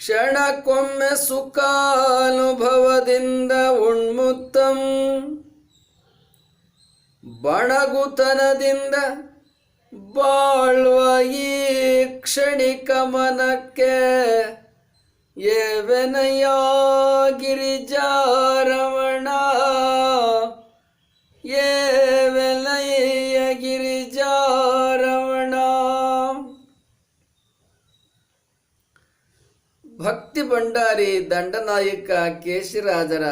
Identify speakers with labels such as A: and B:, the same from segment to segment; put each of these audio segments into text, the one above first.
A: ಕ್ಷಣಕ್ಕೊಮ್ಮೆ ಸುಖಾನುಭವದಿಂದ ಉಣ್ಮುತ್ತಂ. ಬಣಗುತನದಿಂದ ಬಾಳ್ವ ಈ ಕ್ಷಣಿಕ ಮನಕ್ಕೆ ಏವೆನಯ ಗಿರಿಜಾರಮಣ ಭಕ್ತಿ ಭಂಡಾರಿ ದಂಡನಾಯಕ ಕೇಶಿರಾಜರ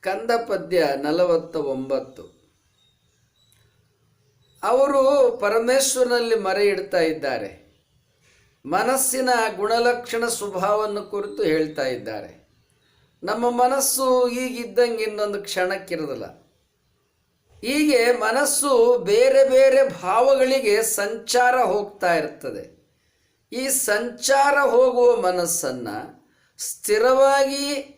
A: ಕಂದ ಪದ್ಯ ನಲವತ್ತ ಒಂಬತ್ತು ಅವರು ಪರಮೇಶ್ವರನಲ್ಲಿ ಮರೆ ಇಡ್ತಾ ಇದ್ದಾರೆ. ಮನಸ್ಸಿನ ಗುಣಲಕ್ಷಣ ಸ್ವಭಾವವನ್ನು ಕುರಿತು ಹೇಳ್ತಾ ಇದ್ದಾರೆ. ನಮ್ಮ ಮನಸ್ಸು ಈಗಿದ್ದಂಗೆ ಇನ್ನೊಂದು ಕ್ಷಣಕ್ಕಿರೋದಿಲ್ಲ ಹೀಗೆ ಮನಸ್ಸು ಬೇರೆ ಬೇರೆ ಭಾವಗಳಿಗೆ ಸಂಚಾರ ಹೋಗ್ತಾ ಇರ್ತದೆ. ಈ ಸಂಚಾರ ಹೋಗುವ ಮನಸ್ಸನ್ನು ಸ್ಥಿರವಾಗಿ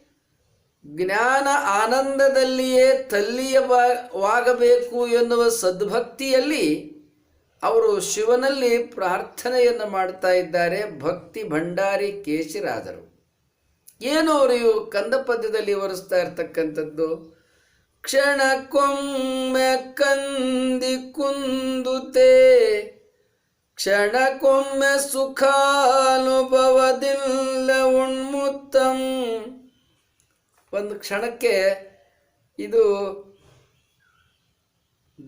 A: ಜ್ಞಾನ ಆನಂದದಲ್ಲಿಯೇ ತಲ್ಲಿಯವಾಗಬೇಕು ಎನ್ನುವ ಸದ್ಭಕ್ತಿಯಲ್ಲಿ ಅವರು ಶಿವನಲ್ಲಿ ಪ್ರಾರ್ಥನೆಯನ್ನು ಮಾಡ್ತಾ ಇದ್ದಾರೆ. ಭಕ್ತಿ ಭಂಡಾರಿ ಕೇಶಿರಾದರು ಏನು ಅವರು ಕಂದ ಪದ್ಯದಲ್ಲಿ ವರಿಸ್ತಾ ಇರ್ತಕ್ಕಂಥದ್ದು? ಕ್ಷಣಕ್ಕೊಮ್ಮೆ ಕಂದಿ ಕುಂದುತೆ. ಕ್ಷಣಕ್ಕೊಮ್ಮೆ ಸುಖಾನುಭವದಿಲ್ಲ ಉಣ್ಮುತ್ತಂ. ಒಂದು ಕ್ಷಣಕ್ಕೆ ಇದು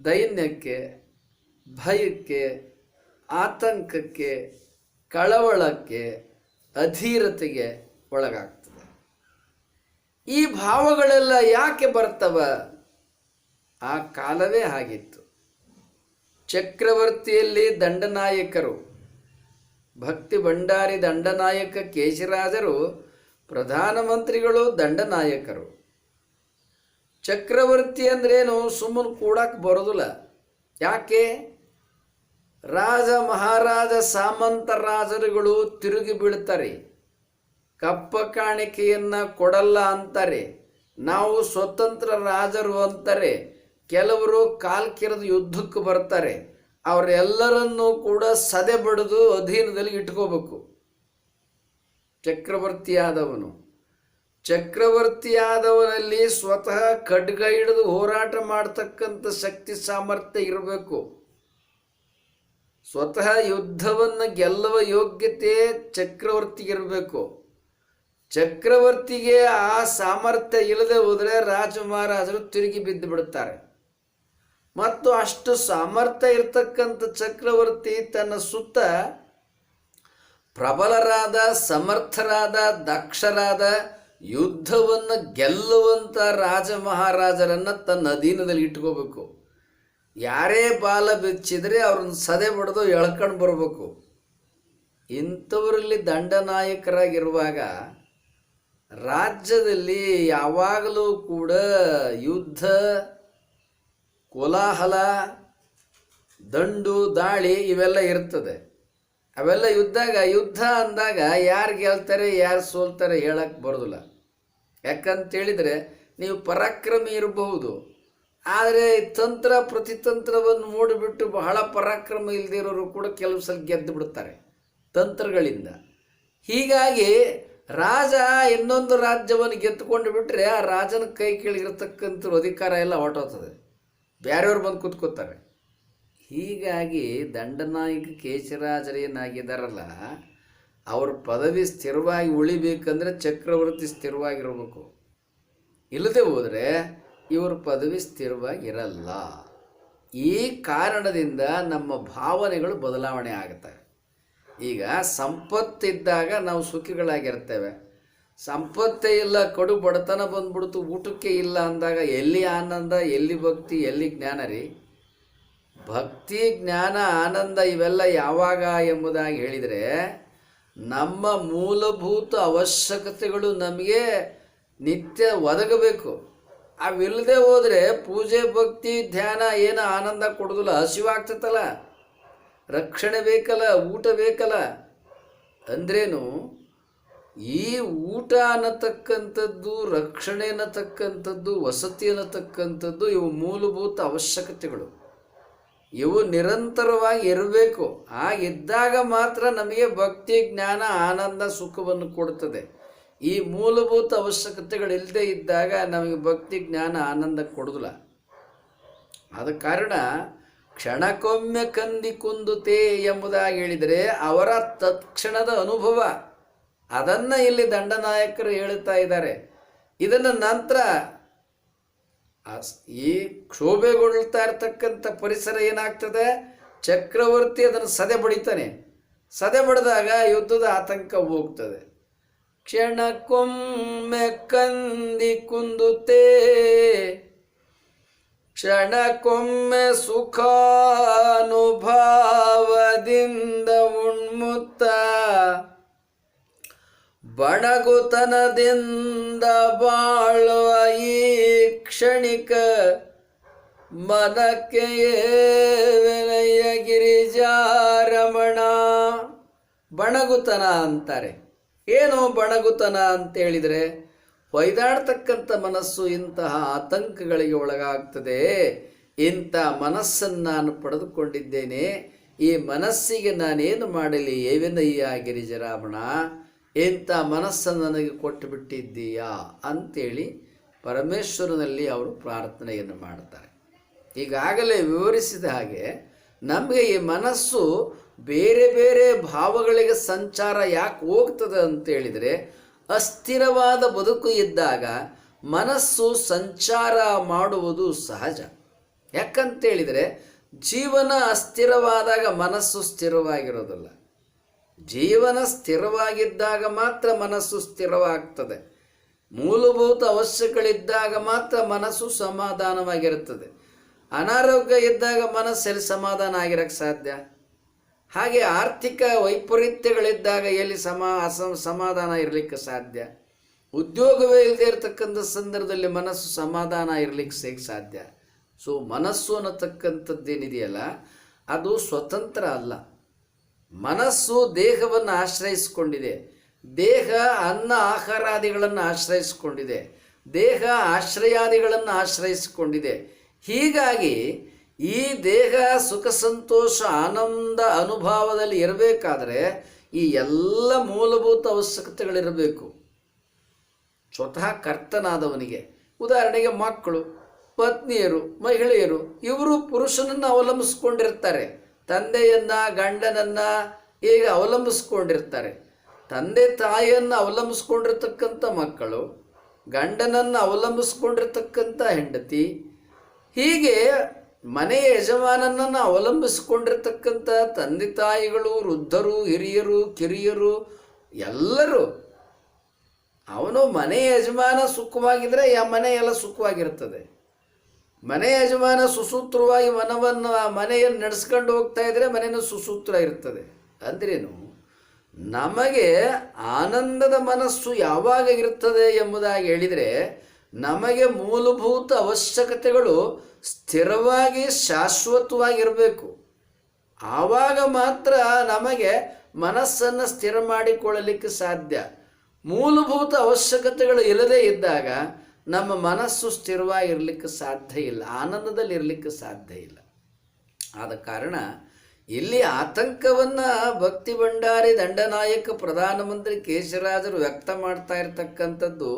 A: ದೈನ್ಯಕ್ಕೆ, ಭಯಕ್ಕೆ, ಆತಂಕಕ್ಕೆ, ಕಳವಳಕ್ಕೆ, ಅಧೀರತೆಗೆ ಒಳಗಾಗ್ತದೆ. ಈ ಭಾವಗಳೆಲ್ಲ ಯಾಕೆ ಬರ್ತವ? ಆ ಕಾಲವೇ ಆಗಿತ್ತು. ಚಕ್ರವರ್ತಿಯಲ್ಲಿ ದಂಡನಾಯಕರು. ಭಕ್ತಿ ಭಂಡಾರಿ ದಂಡನಾಯಕ ಕೇಶರಾಜರು ಪ್ರಧಾನಮಂತ್ರಿಗಳು ದಂಡನಾಯಕರು. ಚಕ್ರವರ್ತಿ ಅಂದ್ರೇನು? ಸುಮ್ಮನೆ ಕೂಡಕ್ಕೆ ಬರೋದಿಲ್ಲ. ಯಾಕೆ? ರಾಜ ಮಹಾರಾಜ ಸಾಮಂತ ರಾಜರುಗಳು ತಿರುಗಿ ಬೀಳ್ತಾರೆ. ಕಪ್ಪ ಕಾಣಿಕೆಯನ್ನು ಕೊಡಲ್ಲ ಅಂತಾರೆ. ನಾವು ಸ್ವತಂತ್ರ ರಾಜರು ಅಂತಾರೆ. ಕೆಲವರು ಕಾಲ್ಕಿರದ ಯುದ್ಧಕ್ಕೆ ಬರ್ತಾರೆ. ಅವರೆಲ್ಲರನ್ನೂ ಕೂಡ ಸದೆ ಬಡಿದು ಅಧೀನದಲ್ಲಿ ಇಟ್ಕೋಬೇಕು. ಚಕ್ರವರ್ತಿಯಾದವನು. ಚಕ್ರವರ್ತಿಯಾದವನಲ್ಲಿ ಸ್ವತಃ ಖಡ್ಗ ಹಿಡಿದು ಹೋರಾಟ ಮಾಡ್ತಕ್ಕಂಥ ಶಕ್ತಿ ಸಾಮರ್ಥ್ಯ ಇರಬೇಕು. ಸ್ವತಃ ಯುದ್ಧವನ್ನು ಗೆಲ್ಲುವ ಯೋಗ್ಯತೆ ಚಕ್ರವರ್ತಿಗಿರಬೇಕು ಚಕ್ರವರ್ತಿಗೆ ಆ ಸಾಮರ್ಥ್ಯ ಇಲ್ಲದೆ ಹೋದರೆ ರಾಜ ಮಹಾರಾಜರು ತಿರುಗಿ ಬಿದ್ದು ಬಿಡುತ್ತಾರೆ. ಮತ್ತು ಅಷ್ಟು ಸಾಮರ್ಥ್ಯ ಇರತಕ್ಕಂಥ ಚಕ್ರವರ್ತಿ ತನ್ನ ಸುತ್ತ ಪ್ರಬಲರಾದ, ಸಮರ್ಥರಾದ, ದಕ್ಷರಾದ ಯುದ್ಧವನ್ನು ಗೆಲ್ಲುವಂಥ ರಾಜ ಮಹಾರಾಜರನ್ನು ತನ್ನ ಅಧೀನದಲ್ಲಿ ಇಟ್ಕೋಬೇಕು. ಯಾರೇ ಬಾಲ ಬೆಚ್ಚಿದರೆ ಅವ್ರನ್ನ ಸದೆ ಬಡ್ದು ಎಳ್ಕೊಂಡು ಬರಬೇಕು. ಇಂಥವರಲ್ಲಿ ದಂಡನಾಯಕರಾಗಿರುವಾಗ ರಾಜ್ಯದಲ್ಲಿ ಯಾವಾಗಲೂ ಕೂಡ ಯುದ್ಧ ಕೋಲಾಹಲ, ದಂಡು, ದಾಳಿ ಇವೆಲ್ಲ ಇರ್ತದೆ. ಅವೆಲ್ಲ ಯುದ್ಧಾಗ, ಯುದ್ಧ ಅಂದಾಗ ಯಾರು ಗೆಲ್ತಾರೆ, ಯಾರು ಸೋಲ್ತಾರೆ ಹೇಳಕ್ಕೆ ಬರೋದಿಲ್ಲ. ಯಾಕಂತೇಳಿದರೆ ನೀವು ಪರಾಕ್ರಮಿ ಇರಬಹುದು. ಆದರೆ ತಂತ್ರ ಪ್ರತಿತಂತ್ರವನ್ನು ನೋಡಿಬಿಟ್ಟು ಬಹಳ ಪರಾಕ್ರಮ ಇಲ್ಲದಿರೋರು ಕೂಡ ಕೆಲವು ಸಲ ಗೆದ್ದು ಬಿಡ್ತಾರೆ ತಂತ್ರಗಳಿಂದ. ಹೀಗಾಗಿ ರಾಜ ಇನ್ನೊಂದು ರಾಜ್ಯವನ್ನು ಗೆದ್ದುಕೊಂಡು ಬಿಟ್ಟರೆ ಆ ರಾಜನ ಕೈ ಕೆಳಗಿರ್ತಕ್ಕಂಥ ಅಧಿಕಾರ ಎಲ್ಲ ಹೊರಟೋಗ್ತದೆ. ಬೇರೆಯವ್ರು ಬಂದು ಕೂತ್ಕೋತಾರೆ. ಹೀಗಾಗಿ ದಂಡನಾಯಕ ಕೇಶರಾಜರೇನಾಗಿದ್ದಾರಲ್ಲ ಅವ್ರ ಪದವಿ ಸ್ಥಿರವಾಗಿ ಉಳಿಬೇಕಂದ್ರೆ ಚಕ್ರವರ್ತಿ ಸ್ಥಿರವಾಗಿರಬೇಕು. ಇಲ್ಲದೆ ಹೋದರೆ ಇವ್ರ ಪದವಿ ಸ್ಥಿರವಾಗಿರಲ್ಲ. ಈ ಕಾರಣದಿಂದ ನಮ್ಮ ಭಾವನೆಗಳು ಬದಲಾವಣೆ ಆಗುತ್ತವೆ ಈಗ ಸಂಪತ್ತಿದ್ದಾಗ ನಾವು ಸುಖಿಗಳಾಗಿರ್ತೇವೆ. ಸಂಪತ್ತೇ ಇಲ್ಲ, ಕಡು ಬಡತನ ಬಂದ್ಬಿಡ್ತು, ಊಟಕ್ಕೆ ಇಲ್ಲ ಅಂದಾಗ ಎಲ್ಲಿ ಆನಂದ, ಎಲ್ಲಿ ಭಕ್ತಿ, ಎಲ್ಲಿ ಜ್ಞಾನ ರೀ? ಭಕ್ತಿ, ಜ್ಞಾನ, ಆನಂದ ಇವೆಲ್ಲ ಯಾವಾಗ ಎಂಬುದಾಗಿ ಹೇಳಿದರೆ ನಮ್ಮ ಮೂಲಭೂತ ಅವಶ್ಯಕತೆಗಳು ನಮಗೆ ನಿತ್ಯ ಒದಗಬೇಕು. ಅವಿಲ್ಲದೆ ಹೋದರೆ ಪೂಜೆ, ಭಕ್ತಿ, ಧ್ಯಾನ ಏನು ಆನಂದ ಕೊಡೋದಿಲ್ಲ. ಹಸಿವಾಗ್ತೈತಲ್ಲ ರಕ್ಷಣೆ ಬೇಕಲ್ಲ, ಊಟ ಬೇಕಲ್ಲ. ಅಂದ್ರೇನು? ಈ ಊಟ ಅನ್ನತಕ್ಕಂಥದ್ದು, ರಕ್ಷಣೆ ಅನ್ನತಕ್ಕಂಥದ್ದು, ವಸತಿ ಅನ್ನತಕ್ಕಂಥದ್ದು ಇವು ಮೂಲಭೂತ ಅವಶ್ಯಕತೆಗಳು. ಇವು ನಿರಂತರವಾಗಿ ಇರಬೇಕು. ಹಾಗಿದ್ದಾಗ ಮಾತ್ರ ನಮಗೆ ಭಕ್ತಿ, ಜ್ಞಾನ, ಆನಂದ, ಸುಖವನ್ನು ಕೊಡುತ್ತದೆ ಈ ಮೂಲಭೂತ ಅವಶ್ಯಕತೆಗಳಿಲ್ಲದೆ ಇದ್ದಾಗ ನಮಗೆ ಭಕ್ತಿ, ಜ್ಞಾನ, ಆನಂದ ಕೊಡೋದಿಲ್ಲ. ಆದ ಕಾರಣ ಕ್ಷಣಕ್ಕೊಮ್ಮೆ ಕಂದಿ ಕುಂದುತೆ ಎಂಬುದಾಗಿ ಹೇಳಿದರೆ ಅವರ ತತ್ಕ್ಷಣದ ಅನುಭವ. ಅದನ್ನು ಇಲ್ಲಿ ದಂಡನಾಯಕರು ಹೇಳುತ್ತಾ ಇದ್ದಾರೆ. ಇದನ್ನು ನಂತರ ಈ ಕ್ಷೋಭೆಗೊಳ್ತಾ ಇರ್ತಕ್ಕಂಥ ಪರಿಸರ ಏನಾಗ್ತದೆ? ಚಕ್ರವರ್ತಿ ಅದನ್ನು ಸದೆ ಬಡಿತಾನೆ. ಸದೆ ಬಡಿದಾಗ ಯುದ್ಧದ ಆತಂಕ ಹೋಗ್ತದೆ. ಕ್ಷಣಕ್ಕೊಮ್ಮೆ ಕಂದಿ ಕುಂದುತ್ತೆ. ಕ್ಷಣಕ್ಕೊಮ್ಮೆ ಸುಖಾನುಭಾವದಿಂದ ಉಣ್ಮುತ್ತ. ಬಣಗುತನದಿಂದ ಬಾಳುವ ಈ ಕ್ಷಣಿಕ ಮನಕ್ಕೆ ವಿನಯ ಗಿರಿಜಾರಮಣ? ಬಣಗುತನ ಅಂತಾರೆ. ಏನು ಬಣಗುತನ ಅಂತ ಹೇಳಿದರೆ ಹೊಯ್ದಾಡ್ತಕ್ಕಂಥ ಮನಸ್ಸು ಇಂತಹ ಆತಂಕಗಳಿಗೆ ಒಳಗಾಗ್ತದೆ. ಇಂಥ ಮನಸ್ಸನ್ನು ನಾನು ಪಡೆದುಕೊಂಡಿದ್ದೇನೆ. ಈ ಮನಸ್ಸಿಗೆ ನಾನೇನು ಮಾಡಲಿ? ಏವಿನಯ್ಯ ಗಿರಿಜರಾಮಣ ಇಂಥ ಮನಸ್ಸನ್ನು ನನಗೆ ಕೊಟ್ಟು ಬಿಟ್ಟಿದ್ದೀಯಾ ಅಂತೇಳಿ ಪರಮೇಶ್ವರನಲ್ಲಿ ಅವರು ಪ್ರಾರ್ಥನೆಯನ್ನು ಮಾಡ್ತಾರೆ. ಈಗಾಗಲೇ ವಿವರಿಸಿದ ಹಾಗೆ ನಮಗೆ ಈ ಮನಸ್ಸು ಬೇರೆ ಬೇರೆ ಭಾವಗಳಿಗೆ ಸಂಚಾರ ಯಾಕೆ ಹೋಗ್ತದೆ ಅಂತೇಳಿದರೆ ಅಸ್ಥಿರವಾದ ಬದುಕು ಇದ್ದಾಗ ಮನಸ್ಸು ಸಂಚಾರ ಮಾಡುವುದು ಸಹಜ. ಯಾಕಂತೇಳಿದರೆ ಜೀವನ ಅಸ್ಥಿರವಾದಾಗ ಮನಸ್ಸು ಸ್ಥಿರವಾಗಿರೋದಿಲ್ಲ. ಜೀವನ ಸ್ಥಿರವಾಗಿದ್ದಾಗ ಮಾತ್ರ ಮನಸ್ಸು ಸ್ಥಿರವಾಗ್ತದೆ. ಮೂಲಭೂತ ಅವಶ್ಯಗಳಿದ್ದಾಗ ಮಾತ್ರ ಮನಸ್ಸು ಸಮಾಧಾನವಾಗಿರುತ್ತದೆ. ಅನಾರೋಗ್ಯ ಇದ್ದಾಗ ಮನಸ್ಸಲ್ಲಿ ಸಮಾಧಾನ ಆಗಿರೋಕ್ಕೆ ಸಾಧ್ಯ? ಹಾಗೆ ಆರ್ಥಿಕ ವೈಪರೀತ್ಯಗಳಿದ್ದಾಗ ಎಲ್ಲಿ ಸಮ ಅಸ ಸಮಾಧಾನ ಇರಲಿಕ್ಕೆ ಸಾಧ್ಯ? ಉದ್ಯೋಗವೇ ಇಲ್ಲದೆ ಇರತಕ್ಕಂಥ ಸಂದರ್ಭದಲ್ಲಿ ಮನಸ್ಸು ಸಮಾಧಾನ ಇರಲಿಕ್ಕೆ ಸಿಗ ಸಾಧ್ಯ? ಸೊ ಮನಸ್ಸು ಅನ್ನತಕ್ಕಂಥದ್ದೇನಿದೆಯಲ್ಲ, ಅದು ಸ್ವತಂತ್ರ ಅಲ್ಲ. ಮನಸ್ಸು ದೇಹವನ್ನು ಆಶ್ರಯಿಸಿಕೊಂಡಿದೆ. ದೇಹ ಅನ್ನ ಆಹಾರಾದಿಗಳನ್ನು ಆಶ್ರಯಿಸಿಕೊಂಡಿದೆ. ದೇಹ ಆಶ್ರಯಾದಿಗಳನ್ನು ಆಶ್ರಯಿಸಿಕೊಂಡಿದೆ. ಹೀಗಾಗಿ ಈ ದೇಹ ಸುಖ, ಸಂತೋಷ, ಆನಂದ ಅನುಭವದಲ್ಲಿ ಇರಬೇಕಾದ್ರೆ ಈ ಎಲ್ಲ ಮೂಲಭೂತ ಅವಶ್ಯಕತೆಗಳಿರಬೇಕು. ಸ್ವತಃ ಕರ್ತನಾದವನಿಗೆ. ಉದಾಹರಣೆಗೆ ಮಕ್ಕಳು, ಪತ್ನಿಯರು, ಮಹಿಳೆಯರು, ಇವರು ಪುರುಷನನ್ನು ಅವಲಂಬಿಸ್ಕೊಂಡಿರ್ತಾರೆ. ತಂದೆಯನ್ನ ಗಂಡನನ್ನ ಈಗ ಅವಲಂಬಿಸ್ಕೊಂಡಿರ್ತಾರೆ? ತಂದೆ ತಾಯಿಯನ್ನು ಅವಲಂಬಿಸ್ಕೊಂಡಿರ್ತಕ್ಕಂಥ ಮಕ್ಕಳು, ಗಂಡನನ್ನು ಅವಲಂಬಿಸ್ಕೊಂಡಿರ್ತಕ್ಕಂಥ ಹೆಂಡತಿ, ಹೀಗೆ ಮನೆಯ ಯಜಮಾನನನ್ನು ಅವಲಂಬಿಸ್ಕೊಂಡಿರ್ತಕ್ಕಂಥ ತಂದೆ ತಾಯಿಗಳು, ವೃದ್ಧರು, ಹಿರಿಯರು, ಕಿರಿಯರು ಎಲ್ಲರೂ, ಅವನು ಮನೆಯ ಯಜಮಾನ ಸುಖವಾಗಿದ್ದರೆ ಆ ಮನೆಯೆಲ್ಲ ಸುಖವಾಗಿರ್ತದೆ. ಮನೆ ಯಜಮಾನ ಸುಸೂತ್ರವಾಗಿ ಮನವನ್ನು ಮನೆಯನ್ನು ನಡೆಸ್ಕೊಂಡು ಹೋಗ್ತಾ ಇದ್ರೆ ಮನೆಯೂ ಸುಸೂತ್ರ ಇರ್ತದೆ. ಅಂದ್ರೇನು? ನಮಗೆ ಆನಂದದ ಮನಸ್ಸು ಯಾವಾಗ ಇರ್ತದೆ ಎಂಬುದಾಗಿ ಹೇಳಿದರೆ, ನಮಗೆ ಮೂಲಭೂತ ಅವಶ್ಯಕತೆಗಳು ಸ್ಥಿರವಾಗಿ ಶಾಶ್ವತವಾಗಿರಬೇಕು. ಆವಾಗ ಮಾತ್ರ ನಮಗೆ ಮನಸ್ಸನ್ನು ಸ್ಥಿರ ಮಾಡಿಕೊಳ್ಳಲಿಕ್ಕೆ ಸಾಧ್ಯ. ಮೂಲಭೂತ ಅವಶ್ಯಕತೆಗಳು ಇಲ್ಲದೇ ಇದ್ದಾಗ ನಮ್ಮ ಮನಸ್ಸು ಸ್ಥಿರವಾಗಿರಲಿಕ್ಕೆ ಸಾಧ್ಯ ಇಲ್ಲ, ಆನಂದದಲ್ಲಿ ಇರಲಿಕ್ಕೆ ಸಾಧ್ಯ ಇಲ್ಲ. ಆದ ಕಾರಣ ಇಲ್ಲಿ ಆತಂಕವನ್ನು ಭಕ್ತಿ ಭಂಡಾರಿ ದಂಡನಾಯಕ ಪ್ರಧಾನಮಂತ್ರಿ ಕೇಶರಾಜರು ವ್ಯಕ್ತ ಮಾಡ್ತಾ ಇರತಕ್ಕಂಥದ್ದು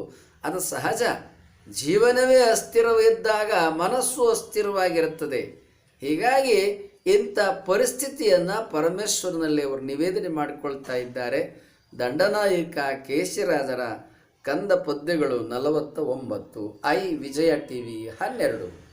A: ಅದು ಸಹಜ. ಜೀವನವೇ ಅಸ್ಥಿರವಿದ್ದಾಗ ಮನಸ್ಸು ಅಸ್ಥಿರವಾಗಿರುತ್ತದೆ. ಹೀಗಾಗಿ ಇಂಥ ಪರಿಸ್ಥಿತಿಯನ್ನು ಪರಮೇಶ್ವರನಲ್ಲಿ ಅವರು ನಿವೇದನೆ ಮಾಡಿಕೊಳ್ತಾ ಇದ್ದಾರೆ. ದಂಡನಾಯಕ ಕೇಶರಾಜರ ಕಂದ ಪದ್ಯಗಳು ನಲವತ್ತ ಒಂಬತ್ತು ಐ ವಿಜಯ ಟಿವಿ ಹನ್ನೆರಡು.